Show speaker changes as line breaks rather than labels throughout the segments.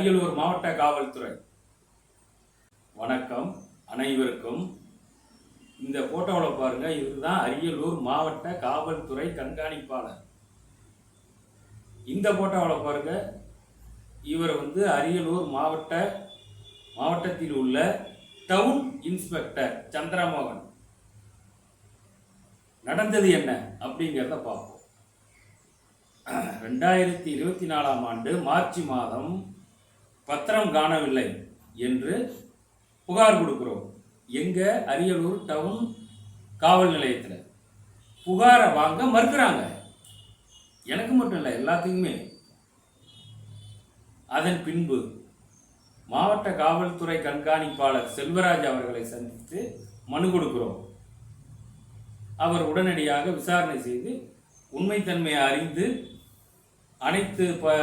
அரியலூர் மாவட்ட காவல்துறை. வணக்கம் அனைவருக்கும். இந்த போட்டோவில் பாருங்க இதுதான் அரியலூர் மாவட்ட காவல்துறை கண்காணிப்பாளர். இந்த போட்டோவில் பாருங்க இவர் வந்து அரியலூர் மாவட்ட மாவட்டத்தில் உள்ள டவுன் இன்ஸ்பெக்டர் சந்திரமோகன். நடந்தது என்ன அப்படிங்கிறத பார்ப்போம். ரெண்டாயிரத்தி இருபத்தி நாலாம் ஆண்டு மார்ச் மாதம் பத்திரம் காணவில்லை என்று புகார் கொடுக்குறோம். எங்கே அரியலூர் டவுன் காவல் நிலையத்தில். புகாரை வாங்க மறுக்கிறாங்க. எனக்கு மட்டும் இல்லை எல்லாத்துக்குமே அதன் பின்பு மாவட்ட காவல்துறை கண்காணிப்பாளர் செல்வராஜ் அவர்களை சந்தித்து மனு கொடுக்கிறோம். அவர் உடனடியாக விசாரணை செய்து உண்மைத்தன்மையை அறிந்து அனைத்து ப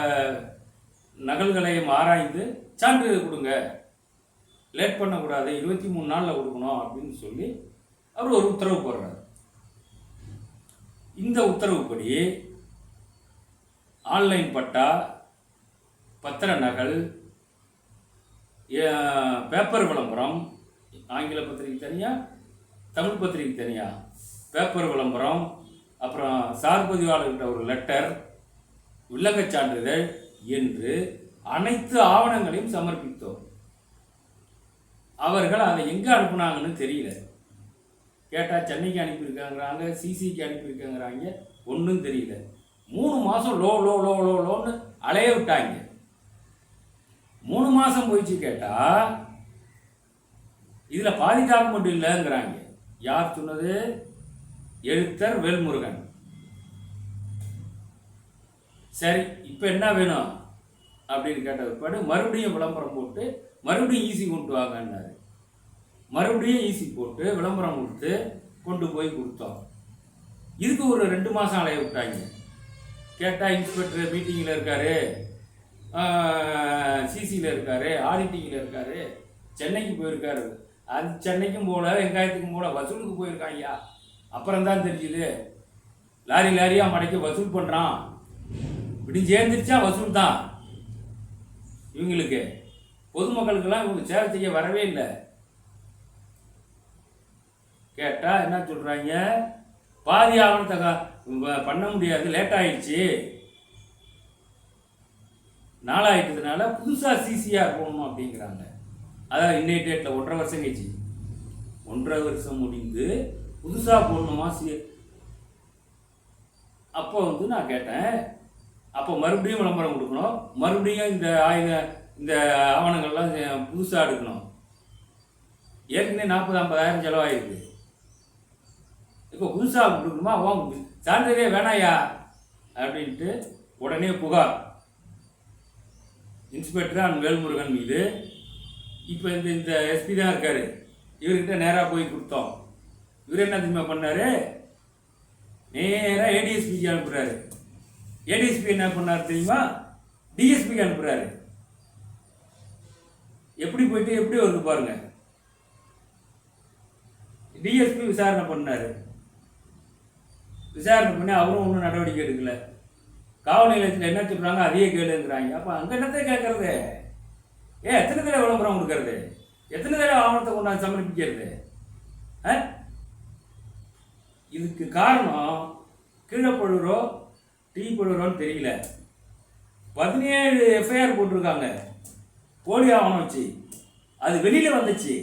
நகல்களையும் ஆராய்ந்து சான்றிதழ் கொடுங்க. லேட் பண்ணக்கூடாது. இருபத்தி மூணு நாளில் கொடுக்கணும். அப்படின்னு சொல்லி அவர் ஒரு உத்தரவு போடுறார். இந்த உத்தரவுப்படி ஆன்லைன் பட்டா பத்திர நகல் பேப்பர் விளம்பரம் ஆங்கில பத்திரிகை தனியாக தமிழ் பத்திரிகை தனியாக பேப்பர் விளம்பரம் அப்புறம் சார் பதிவாளர்கிட்ட ஒரு லெட்டர் வில்லங்கச் சான்றிதழ் என்று அனைத்து ஆவணங்களையும் சமர்ப்பித்தோம். அவர்கள் அதை எங்கே அனுப்புனாங்கன்னு தெரியல. கேட்டால் சென்னைக்கு அனுப்பியிருக்காங்கிறாங்க சிசிக்கு அனுப்பியிருக்காங்கிறாங்க ஒன்றும் தெரியல. மூணு மாதம் லோ லோ லோ லோ லோன்னு அலைய விட்டாங்க. மூணு மாதம் போயிடுச்சு கேட்டால் இதில் பாதி டாக்குமெண்ட் இல்லைங்கிறாங்க. யார் சொன்னது? எழுத்தர் வேல்முருகன். சரி இப்போ என்ன வேணும்? அப்படின்னு கேட்ட பிற்பாடு மறுபடியும் விளம்பரம் போட்டு மறுபடியும் ஈசி கொண்டு வாங்கன்னாரு. மறுபடியும் ஈசி போட்டு விளம்பரம் கொடுத்து கொண்டு போய் கொடுத்தோம். இதுக்கு ஒரு ரெண்டு மாதம் அலைய விட்டாங்க. கேட்டால் இன்ஸ்பெக்டர் மீட்டிங்கில் இருக்கார். சிசியில் இருக்கார் ஆடிட்டிங்கில் இருக்கார். சென்னைக்கு போயிருக்காரு. அது சென்னைக்கும் போகல வெங்காயத்துக்கும் போகல வசூலுக்கு போயிருக்காங்க அப்புறம் தான் தெரிஞ்சுது. லாரி லாரியாக மடக்கி வசூல் பண்ணுறான் விடிஞ்சு சேர்ந்துருச்சா வசூல் தான் இவங்களுக்கு பொதுமக்களுக்கெல்லாம் இவங்க சேவை செய்ய வரவே இல்லை. கேட்டால் என்ன சொல்கிறாங்க பாதி ஆவணத்தை பண்ண முடியாது லேட் ஆயிடுச்சு. நாளாயிட்டதுனால புதுசாக சிசிஆர் போடணும் அப்படிங்கிறாங்க. அதான் இன்னைய டேட்டில் ஒன்றரை வருஷம் கழிச்சு. ஒன்றரை வருஷம் முடிந்து புதுசாக போடணுமா சி அப்போ வந்து நான் கேட்டேன். அப்போ மறுபடியும் விளம்பரம் கொடுக்கணும். மறுபடியும் இந்த ஆயுத இந்த ஆவணங்கள்லாம் புதுசாக எடுக்கணும். ஏற்கனவே நாற்பது ஐம்பதாயிரம் செலவாயிருக்கு. இப்போ புதுசாக கொடுக்கணுமா? வாங்க சான்றிதழே வேணாயா? அப்படின்ட்டு உடனே புகார். இன்ஸ்பெக்டர் அண்ட் வேல்முருகன் மீது. இப்போ இந்த இந்த எஸ்பி தான் இருக்கார். இவர்கிட்ட நேராக போய் கொடுத்தோம். இவர் என்ன தெரியுமா பண்ணார்? நேராக ஏடிஎஸ்பிக்கு அனுப்புகிறாரு ஏடிஎஸ்பி என்ன பண்ணார் தெரியுமா? டிஎஸ்பிக்கு அனுப்புறாரு. எப்படி போயிட்டு எப்படி வருது பாருங்க. டிஎஸ்பி விசாரணை பண்ணாரு. விசாரணை பண்ணி அவரும் ஒன்றும் நடவடிக்கை எடுக்கல. காவல் நிலையத்தில் என்ன சொல்கிறாங்க அதையே கேளுங்கிறாங்க. அப்போ அங்கே என்னத்தை கேட்கறது ஏ எத்தனை தடவை விளம்பரம் கொடுக்கறது? எத்தனை தடவை ஆவணத்தை கொண்டாந்து சமர்ப்பிக்கிறது? ஆ? இதுக்கு காரணம் கீழே டீ பழுறோன்னு தெரியல. பதினேழு எஃப்ஐஆர் போட்டிருக்காங்க. போலி ஆவணம் வச்சு. அது வெளியில் வந்துச்சு.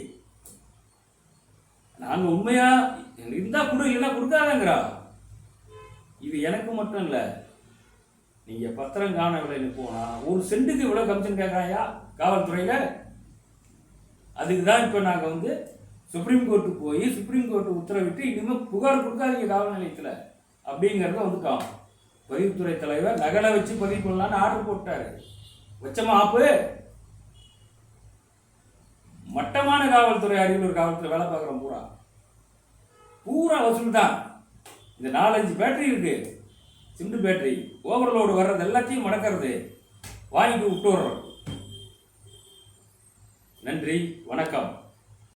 நாங்கள் உண்மையாக இருந்தால் கொடு இல்லைன்னா கொடுக்காதங்கிறா. இது எனக்கு மட்டும் இல்லை. நீங்கள் பத்திரம் காண விலைன்னு போனால் ஒரு சென்ட்டுக்கு இவ்வளோ கமிஷன் கேட்குறாயா காவல்துறையில்? அதுக்கு தான் இப்போ நாங்கள் வந்து சுப்ரீம் கோர்ட்டுக்கு போய் சுப்ரீம் கோர்ட்டு உத்தரவிட்டு இனிமேல் புகார் கொடுக்காதீங்க காவல் நிலையத்தில். அப்படிங்கிறத வந்துட்டோம் பதிவுத்துறை தலைவர் நகலை வச்சு பதிவு பண்ணலான்னு ஆர்டர் போட்டார். வச்சமா ஆப்பு. மட்டமான காவல்துறை அரியலூர் காவல்துறை வேலை பார்க்குறோம் பூரா. பூரா வசூல் தான். இந்த நாலஞ்சு பேட்டரி இருக்கு. சிண்டு பேட்டரி ஓவர்லோடு வர்றது எல்லாத்தையும் மடக்கிறது. வாங்கிட்டு விட்டு வர்றோம் நன்றி. வணக்கம்.